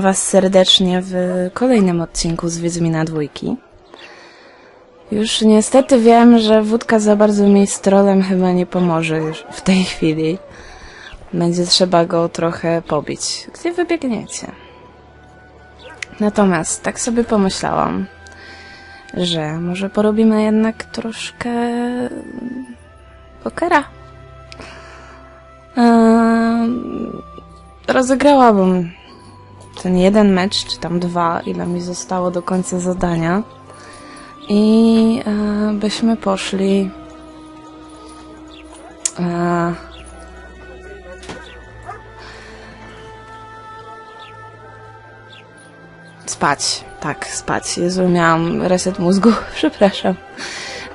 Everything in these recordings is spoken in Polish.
Was serdecznie w kolejnym odcinku z Wiedźmina Dwójki. Już niestety wiem, że wódka za bardzo mi z trolem chyba nie pomoże już w tej chwili. Będzie trzeba go trochę pobić. Gdzie wybiegniecie? Natomiast tak sobie pomyślałam, że może porobimy jednak troszkę pokera. Eee, rozegrałabym ten jeden mecz, czy tam dwa, ile mi zostało do końca zadania. I e, byśmy poszli. E, spać. Tak, spać. Jezu, miałam reset mózgu, przepraszam.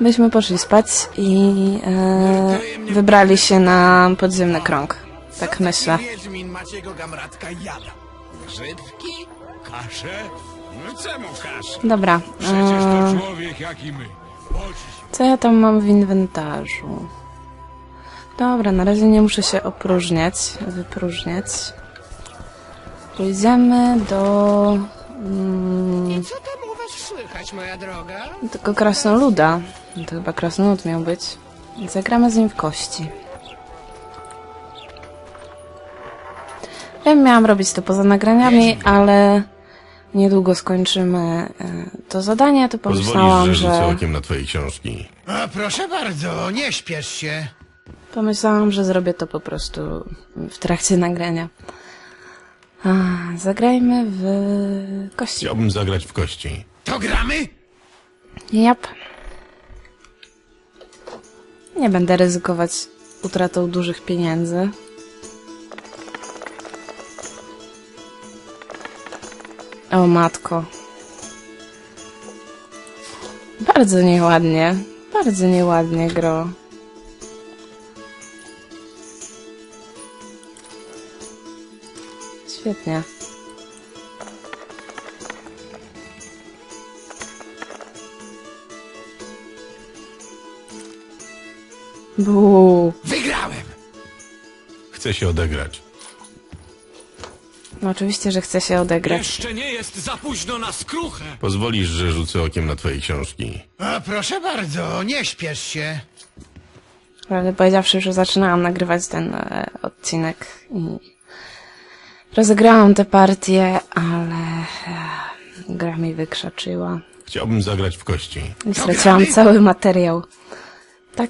Byśmy poszli spać i e, wybrali się na podziemny krąg. Tak myślę. Wiedźmin Maciego Gamratka jada. Grzybki? Kasze? No czemu kasze? Dobra. Przecież E, to człowiek jak i my. Co ja tam mam w inwentarzu? Dobra, na razie nie muszę się opróżniać, wypróżniać. Pójdziemy do mm, Co tam u was słychać, moja droga? tego krasnoluda. To chyba krasnolud miał być. Zagramy z nim w kości. Wiem, miałam robić to poza nagraniami, ale niedługo skończymy e, to zadanie, to Pozwolisz, pomyślałam, że rzucę że... okiem na twoje książki. A proszę bardzo, nie śpiesz się. Pomyślałam, że zrobię to po prostu w trakcie nagrania. A, zagrajmy w kości. Chciałbym zagrać w kości. To gramy? Jap. Nie będę ryzykować utratą dużych pieniędzy. O matko. Bardzo nieładnie. Bardzo nieładnie gro. Świetnie. Buu. Wygrałem. Chcę się odegrać. No oczywiście, że chce się odegrać. Jeszcze nie jest za późno na skruchę. Pozwolisz, że rzucę okiem na twoje książki. A proszę bardzo, nie śpiesz się. Prawdę powiedziawszy, że zaczynałam nagrywać ten e, odcinek i rozegrałam tę partię, ale e, gra mi wykrzaczyła Chciałbym zagrać w kości. i straciłam cały materiał. Tak.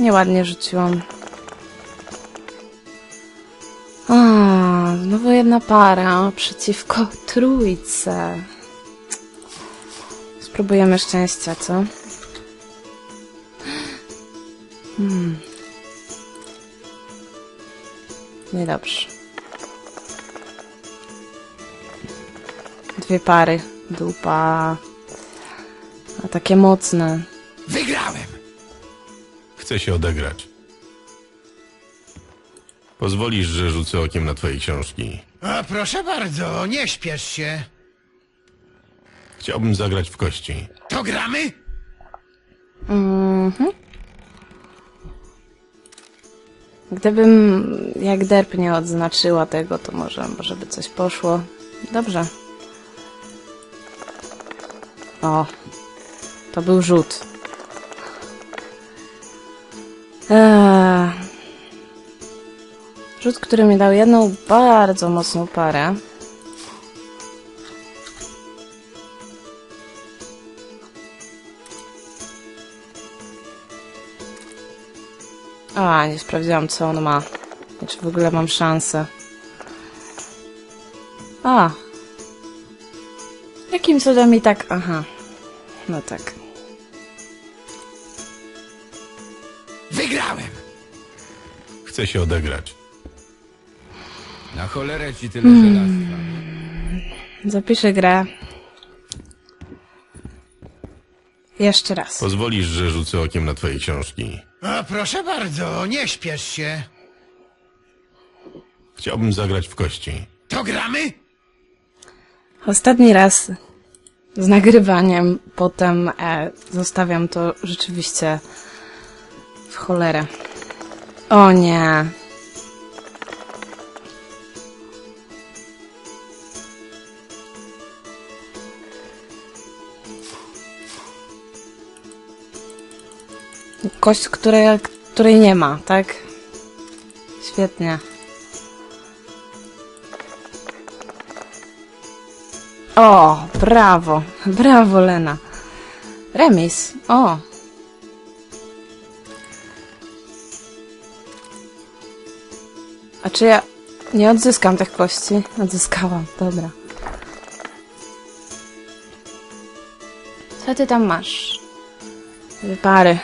Nieładnie rzuciłam. A, znowu jedna para przeciwko trójce. Spróbujemy szczęścia, co? Hmm. Niedobrze. Dwie pary. Dupa. A takie mocne. Wygrałem. Chcę się odegrać. Pozwolisz, że rzucę okiem na twoje książki. A proszę bardzo, nie śpiesz się. Chciałbym zagrać w kości. To gramy? Mhm. Gdybym jak derp nie odznaczyła tego, to może, może by coś poszło. Dobrze. O, to był rzut. Rzut, który mi dał jedną bardzo mocną parę. A, nie sprawdziłam, co on ma. Czy w ogóle mam szansę. A. Jakim cudem i tak... Aha. No tak. Wygrałem. Chcę się odegrać. Na cholerę ci tyle żelastwa. Zapiszę grę. Jeszcze raz. Pozwolisz, że rzucę okiem na twoje książki. A proszę bardzo, nie śpiesz się. Chciałbym zagrać w kości. To gramy? Ostatni raz z nagrywaniem, potem e, zostawiam to rzeczywiście W cholerę. O nie. Kość, której, której nie ma, tak? Świetnie. O, brawo. Brawo, Lena. Remis. O. A czy ja nie odzyskam tych kości? Odzyskałam, dobra. Co ty tam masz? Wypary.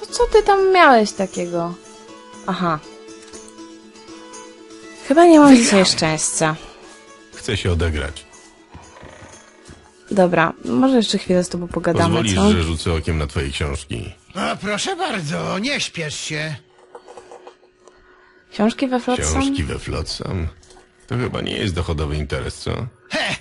To co ty tam miałeś takiego? Aha. Chyba nie mam dzisiaj szczęścia. Chcę się odegrać. Dobra, może jeszcze chwilę z tobą pogadamy, Pozwolisz, co? że rzucę okiem na twoje książki. A proszę bardzo, nie śpiesz się. Książki we Flotsam? Książki we Flotsam? To chyba nie jest dochodowy interes, co? He,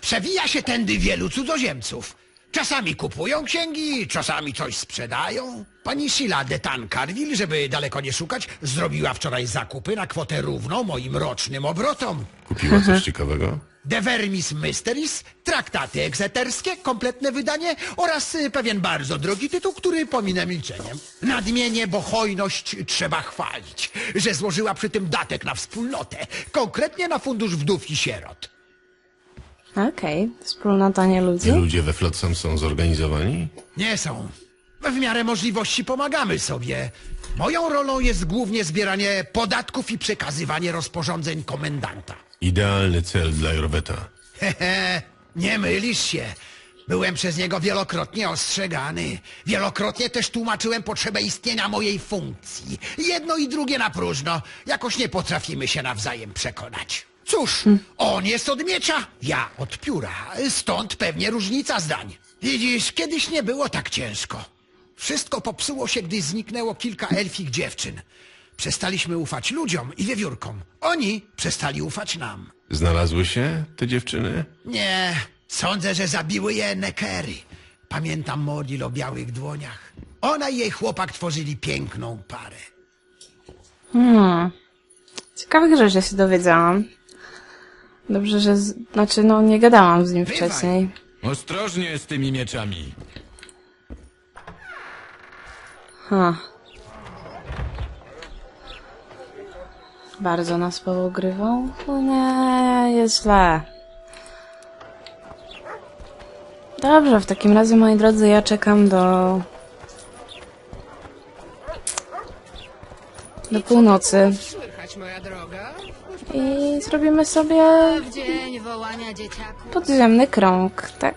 przewija się tędy wielu cudzoziemców. Czasami kupują księgi, czasami coś sprzedają. Pani Sheila de Tancarville, żeby daleko nie szukać, zrobiła wczoraj zakupy na kwotę równą moim rocznym obrotom. Kupiła coś ciekawego? De Vermis Mysteries, traktaty egzeterskie, kompletne wydanie oraz y, pewien bardzo drogi tytuł, który pominę milczeniem. Nadmienię, bo hojność trzeba chwalić, że złożyła przy tym datek na wspólnotę, konkretnie na Fundusz Wdów i Sierot. Okej, wspólnota nie ludzi. Ludzie we Flotsam są zorganizowani? Nie są. W miarę możliwości pomagamy sobie. Moją rolą jest głównie zbieranie podatków i przekazywanie rozporządzeń komendanta. Idealny cel dla Jorweta. Hehe, nie mylisz się. Byłem przez niego wielokrotnie ostrzegany. Wielokrotnie też tłumaczyłem potrzebę istnienia mojej funkcji. Jedno i drugie na próżno. Jakoś nie potrafimy się nawzajem przekonać. Cóż, on jest od miecza, ja od pióra. Stąd pewnie różnica zdań. Widzisz, kiedyś nie było tak ciężko. Wszystko popsuło się, gdy zniknęło kilka elfich dziewczyn. Przestaliśmy ufać ludziom i wiewiórkom. Oni przestali ufać nam. Znalazły się te dziewczyny? Nie, sądzę, że zabiły je nekery. Pamiętam Modil o białych dłoniach. Ona i jej chłopak tworzyli piękną parę. Ciekawych rzeczy się dowiedziałam. Dobrze, że... Z... Znaczy, no, nie gadałam z nim Bywaj. wcześniej. Ostrożnie z tymi mieczami. Ha. Bardzo nas poogrywał? No nie, jest źle. Dobrze, w takim razie, moi drodzy, ja czekam do... do północy i zrobimy sobie podziemny krąg, tak.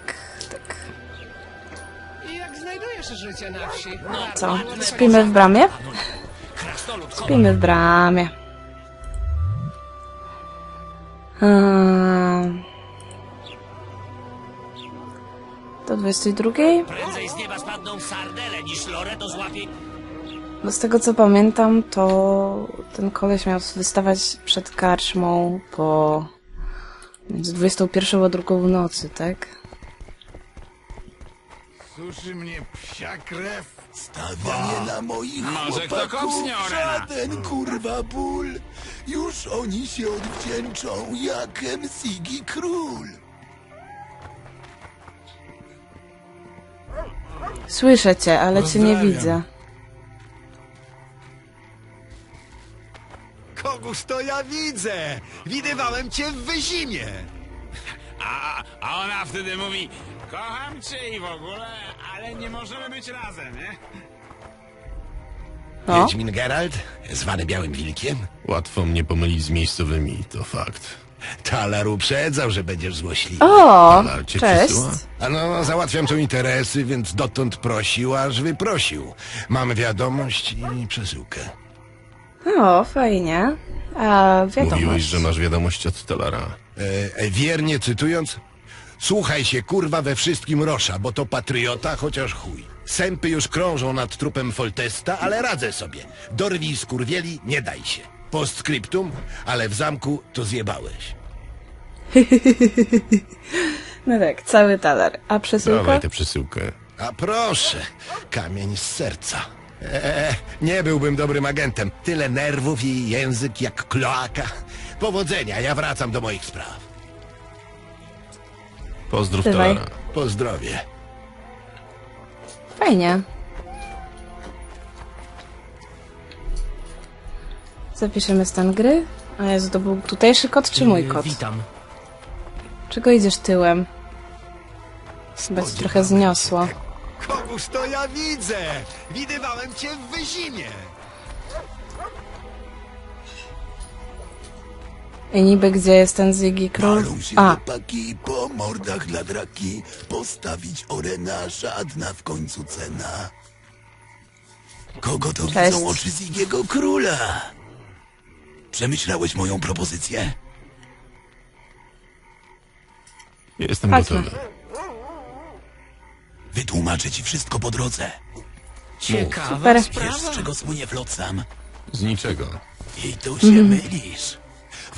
Co, spimy w bramie? Spimy w bramie. Hmm. Do 22? Prędzej z nieba spadną sardele niż Loreto złapie... Bo z tego co pamiętam, to ten koleś miał wystawać przed karczmą po między 21 a 2 w nocy, tak? Suszy mnie psia krew. Stawia mnie na moich Może kto chłopaków kopsnie, Orena? żaden kurwa ból. Już oni się odwdzięczą jakem Sigi Król. Słyszę cię, ale cię nie widzę. Kogoż to ja widzę? Widywałem cię w wyzimie. A, a ona wtedy mówi, kocham cię i w ogóle, ale nie możemy być razem, nie? No, Wiedźmin Geralt, zwany Białym Wilkiem. Łatwo mnie pomylić z miejscowymi, to fakt. Talar uprzedzał, że będziesz złośliwy. o, Talar cię cześć. przysyła? A no, załatwiam tu interesy, więc dotąd prosił, aż wyprosił. Mam wiadomość i przesyłkę. O, fajnie. A wiadomo. Mówiłeś, że masz wiadomość od Talara. E, e, wiernie cytując, słuchaj się kurwa we wszystkim Rosza, bo to patriota, chociaż chuj. Sępy już krążą nad trupem Foltesta, ale radzę sobie. Dorwij skurwieli, nie daj się. Postscriptum, ale w zamku to zjebałeś. No tak, cały taler. A przesyłka? Dawaj tę przesyłkę. A proszę, kamień z serca. Eee, nie byłbym dobrym agentem. Tyle nerwów i język jak kloaka. Powodzenia, ja wracam do moich spraw. Pozdrów Bywaj. Pozdrowie. Fajnie. Zapiszemy stan gry. A Jezu, to był tutejszy kot czy mój kot? Witam. Czego idziesz tyłem? Chyba ci trochę zniosło. Kogóż to ja widzę? Widywałem cię w wyzimie. I niby gdzie jest ten Ziggy Król? Palą się A, chłopaki po mordach dla draki. Postawić orena, żadna w końcu cena. Kogo to Cześć. widzą oczy Zigiego Króla? Przemyślałeś moją propozycję? Jestem Chodźmy. gotowy. Wytłumaczę ci wszystko po drodze. Ciekawa Super. Wiesz, sprawa. z czego słynie Flotsam? Z niczego. I tu się mylisz.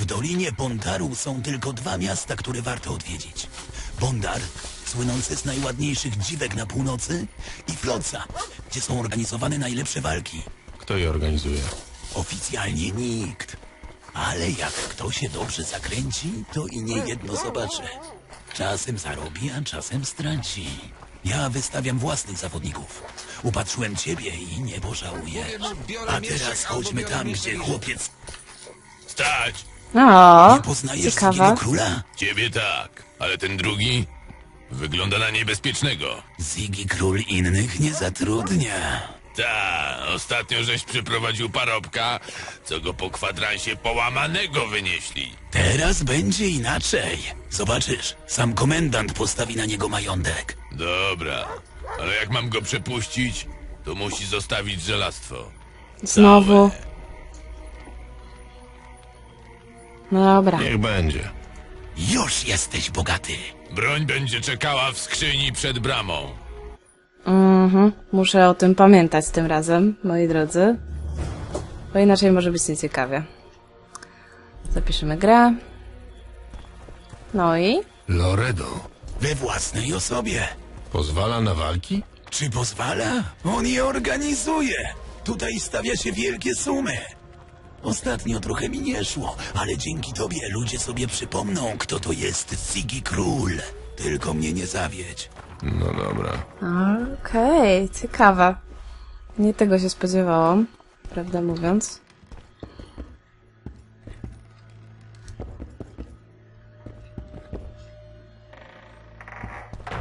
W Dolinie Bondaru są tylko dwa miasta, które warto odwiedzić. Bondar, słynące z najładniejszych dziwek na północy, i Flotsam, gdzie są organizowane najlepsze walki. Kto je organizuje? Oficjalnie nikt. Ale jak kto się dobrze zakręci, to i nie jedno zobaczy. Czasem zarobi, a czasem straci. Ja wystawiam własnych zawodników. Upatrzyłem ciebie i nie pożałuję. A teraz chodźmy tam, gdzie chłopiec... Stać! O, Nie poznajesz ciekawa. Zigiego Króla? Ciebie tak, ale ten drugi wygląda na niebezpiecznego. Zigi Król innych nie zatrudnia. Ta, ostatnio żeś przyprowadził parobka, co go po kwadransie połamanego wynieśli. Teraz będzie inaczej. Zobaczysz, sam komendant postawi na niego majątek. Dobra, ale jak mam go przepuścić, to musi zostawić żelastwo. Znowu. No dobra. Niech będzie. Już jesteś bogaty. Broń będzie czekała w skrzyni przed bramą. Mhm. Muszę o tym pamiętać tym razem, moi drodzy. Bo inaczej może być nieciekawie. Zapiszemy grę. No i? Loredo. We własnej osobie. Pozwala na walki? Czy pozwala? On je organizuje. Tutaj stawia się wielkie sumy. Ostatnio trochę mi nie szło, ale dzięki tobie ludzie sobie przypomną, kto to jest Ziggy Król. Tylko mnie nie zawiedź. No dobra. Okej, ciekawe. Nie tego się spodziewałam, prawdę mówiąc.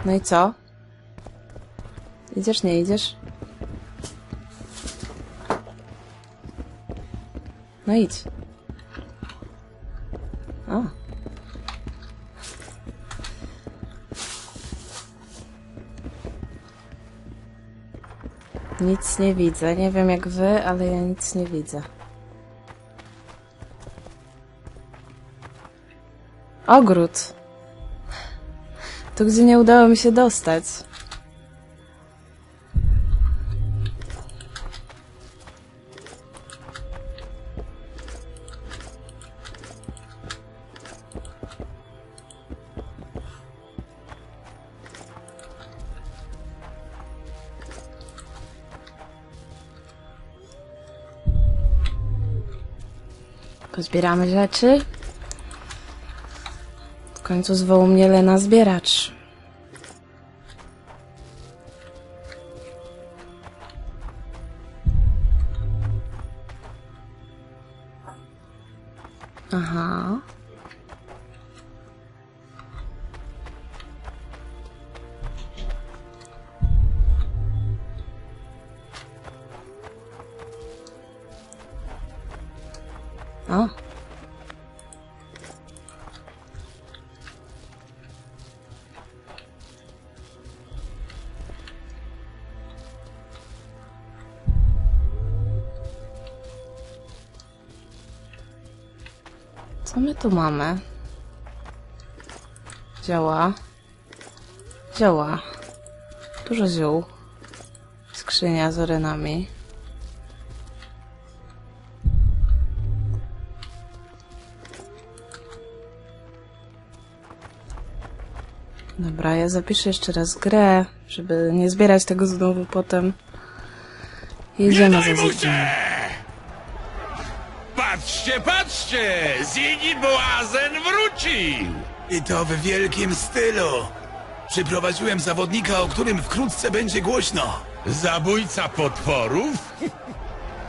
No i co? Idziesz, nie idziesz? No idź. O. Nic nie widzę. Nie wiem jak wy, ale ja nic nie widzę. Ogród. Tu, gdzie nie udało mi się dostać. Pozbieramy rzeczy. W końcu zwoł mnie Lena Zbieracz. O. Co my tu mamy? Zioła. Zioła. Dużo ziół. skrzynia z orenami. Dobra, ja zapiszę jeszcze raz grę, żeby nie zbierać tego znowu potem. Jedziemy za Ziggy. Patrzcie, patrzcie! Ziggy Boazen wrócił! I to w wielkim stylu. Przyprowadziłem zawodnika, o którym wkrótce będzie głośno. Zabójca potworów?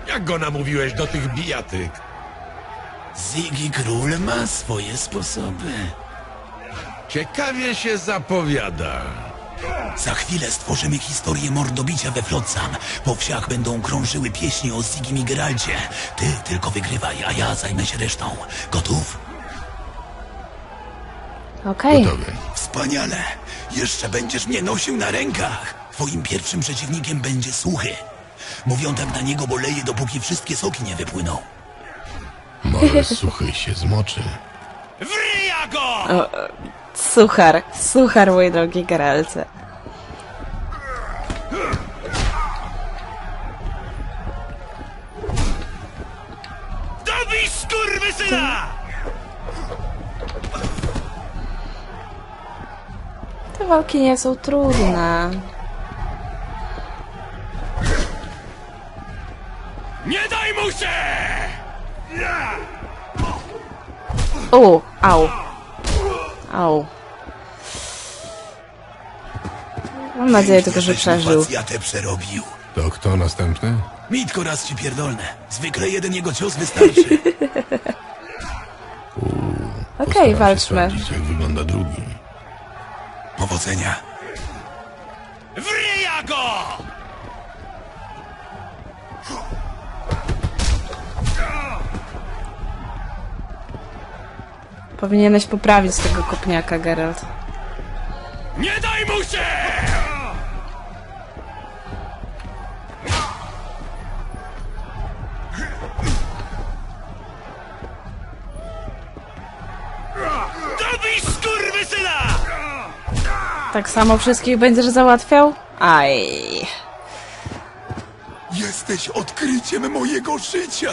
Jak go namówiłeś do tych bijatyk? Ziggy Król ma swoje sposoby. Ciekawie się zapowiada. Za chwilę stworzymy historię mordobicia we Flotsam. Po wsiach będą krążyły pieśni o Zigim i Geralcie. Ty tylko wygrywaj, a ja zajmę się resztą. Gotów? Okej. Gotowy. Wspaniale. Jeszcze będziesz mnie nosił na rękach. Twoim pierwszym przeciwnikiem będzie Suchy. Mówią tak na niego, bo leje, dopóki wszystkie soki nie wypłyną. Może suchy się zmoczy. Wryja go! Suchar, suchar, mój drogi Geralcie. Dobij skurwysyna! Te walki nie są trudne. Nie daj mu się! U, au. Au. Mam nadzieję tylko, że przeżył. Ja te przerobił. To kto następny? Mitko raz ci pierdolne. Zwykle jeden jego cios wystarczy. Okej, Postaram się walczmy. sprawdzić, jak wygląda drugi. Powodzenia. Wryja go! Powinieneś poprawić tego kopniaka, Geralt. Nie daj mu się! Dobij skurwysyna! Tak samo wszystkich będziesz załatwiał? Aj. Jesteś odkryciem mojego życia.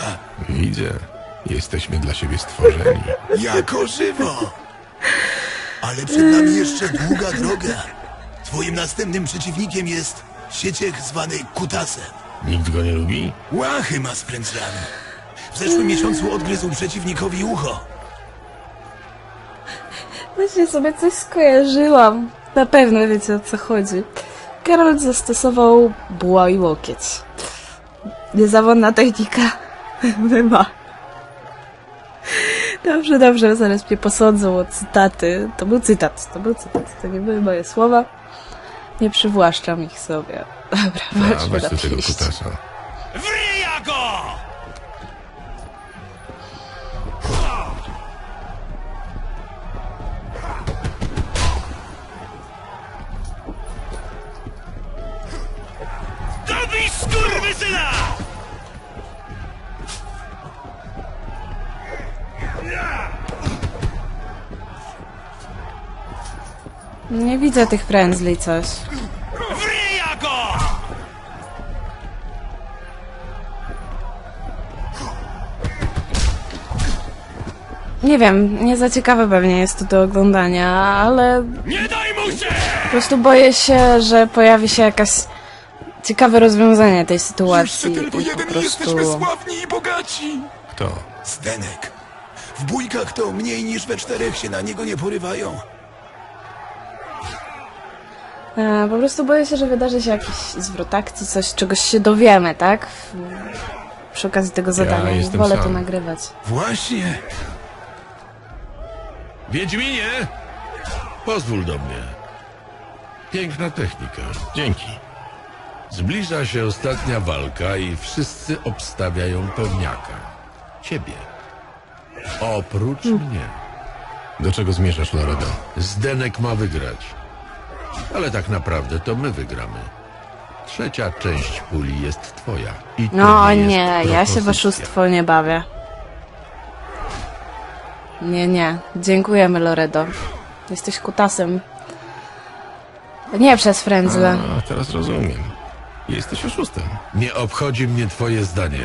Widzę. Jesteśmy dla siebie stworzeni. Jako żywo. Ale przed nami jeszcze długa droga. Twoim następnym przeciwnikiem jest sieciek zwany Kutasem. Nikt go nie lubi? Łachy ma z. W zeszłym miesiącu odgryzł przeciwnikowi ucho. Właśnie sobie coś skojarzyłam. Na pewno wiecie o co chodzi. Geralt zastosował buła i łokieć. Niezawodna technika. Bywa. Dobrze, dobrze, zaraz mnie posądzą o cytaty. To był cytat, to był cytat, to nie były moje słowa. Nie przywłaszczam ich sobie. Dobra, A weź na do tego pięść. kutasa. Wryja go! Dobij skurwysyna! Nie widzę tych prędzli coś. Wryja go! Nie wiem, nie za ciekawe pewnie jest to do oglądania, ale Nie daj mu się! po prostu boję się, że pojawi się jakaś ciekawe rozwiązanie tej sytuacji i po prostu... sławni i bogaci. Kto? Zdenek. W bójkach to mniej niż we czterech się na niego nie porywają. E, po prostu boję się, że wydarzy się jakiś zwrot akcji, coś, czegoś się dowiemy, tak? Przy okazji tego zadania. i jestem wolę sam. to nagrywać. Właśnie. Wiedźminie! Pozwól do mnie. Piękna technika. Dzięki. Zbliża się ostatnia walka i wszyscy obstawiają pewniaka. Ciebie. Oprócz mnie. Do czego zmierzasz, Loredo? Zdenek ma wygrać. Ale tak naprawdę to my wygramy. Trzecia część puli jest twoja. I to No jest nie, ja się propozycja. w oszustwo nie bawię. Nie, nie. Dziękujemy, Loredo. Jesteś kutasem. Nie przez frędzle. A, teraz rozumiem. Jesteś oszustem. Nie obchodzi mnie twoje zdanie.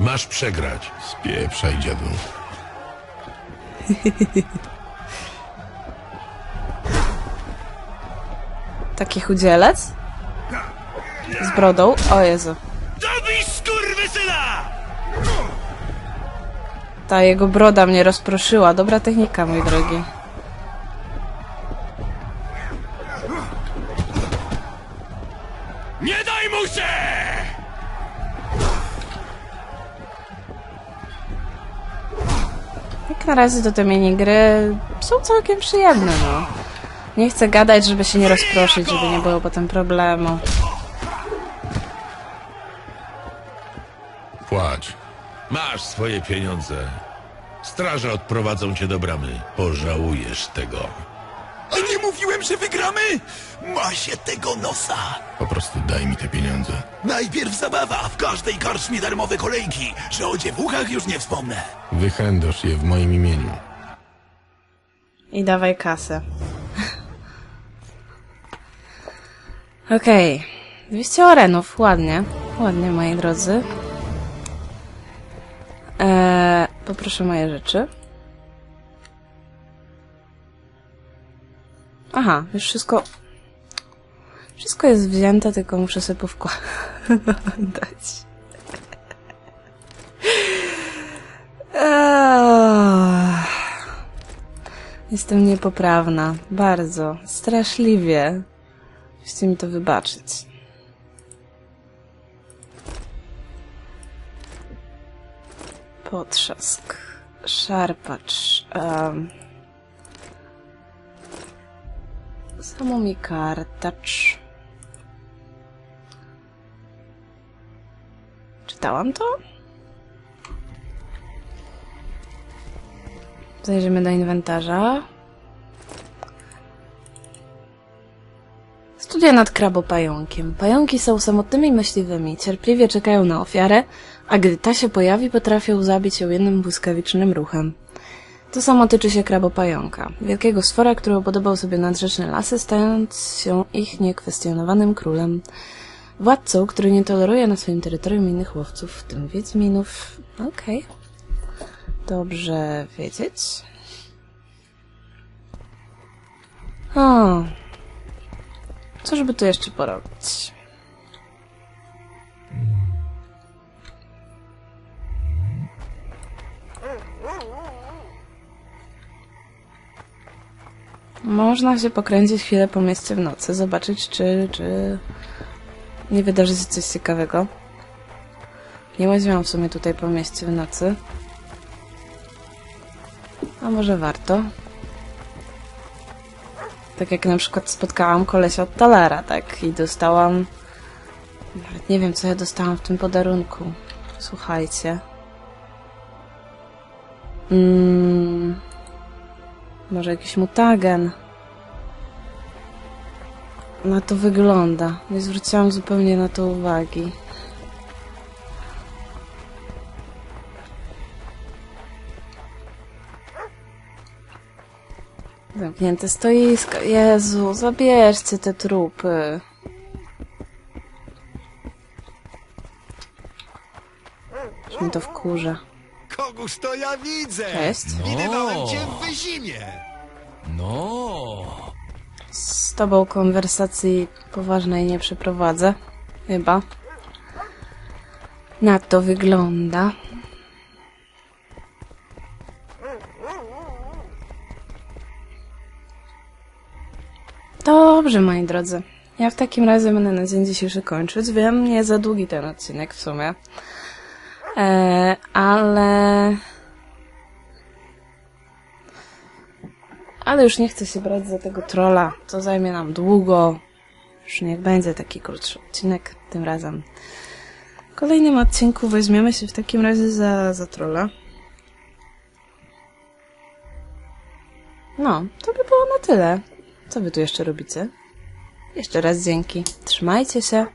Masz przegrać. Spieprzaj, dziadu. Taki chudzielec? Z brodą? O Jezu. Dobij skurwysyna! Ta jego broda mnie rozproszyła. Dobra technika, mój drogi. Nie daj mu się! Jak na razie to te minigry są całkiem przyjemne, no. Nie chcę gadać, żeby się nie rozproszyć, żeby nie było potem problemu. Płacz. Masz swoje pieniądze. Straże odprowadzą cię do bramy. Pożałujesz tego. A nie mówiłem, że wygramy? Ma się tego nosa. Po prostu daj mi te pieniądze. Najpierw zabawa, w każdej karczmie darmowe kolejki, że o dziewuchach już nie wspomnę. Wychędosz je w moim imieniu. I dawaj kasę. Okej. 200 orenów. Ładnie. Ładnie, moi drodzy. Eee, poproszę moje rzeczy. Aha, już wszystko... Wszystko jest wzięte, tylko muszę sobie powkładać. Eee. Jestem niepoprawna. Bardzo. Straszliwie. Musicie mi to wybaczyć. Potrzask. Szarpacz. Um. Samo mi kartacz. Czytałam to? Zajrzymy do inwentarza. Studia nad krabopająkiem. Pająki są samotnymi myśliwymi, cierpliwie czekają na ofiarę, a gdy ta się pojawi, potrafią zabić ją jednym błyskawicznym ruchem. To samo tyczy się krabopająka, wielkiego stwora, który upodobał sobie nadrzeczne lasy, stając się ich niekwestionowanym królem. Władcą, który nie toleruje na swoim terytorium innych łowców, w tym wiedźminów. Okej. Dobrze wiedzieć. O. Cóż by tu jeszcze porobić? Można się pokręcić chwilę po mieście w nocy, zobaczyć czy, czy nie wydarzy się coś ciekawego. Nie łaziłam w sumie tutaj po mieście w nocy. A może warto? Tak jak na przykład spotkałam kolesia od Talera, tak? I dostałam... Nawet nie wiem, co ja dostałam w tym podarunku. Słuchajcie. Mm, może jakiś mutagen. Na to wygląda. Nie zwróciłam zupełnie na to uwagi. Zamknięte stoisko. Jezu, zabierzcie te trupy. Już mi to wkurza. Koguż to ja widzę! Cześć. Widywałem cię w Wyzimie! No. Z tobą konwersacji poważnej nie przeprowadzę. Chyba. Na to wygląda. Dobrze, moi drodzy. Ja w takim razie będę na dzień dzisiejszy kończyć. Wiem, nie za długi ten odcinek w sumie. E, ale... Ale już nie chcę się brać za tego trolla. To zajmie nam długo. Już niech będzie taki krótszy odcinek tym razem. W kolejnym odcinku weźmiemy się w takim razie za, za trolla. No, to by było na tyle. Co wy tu jeszcze robicie? Jeszcze raz dzięki. Trzymajcie się.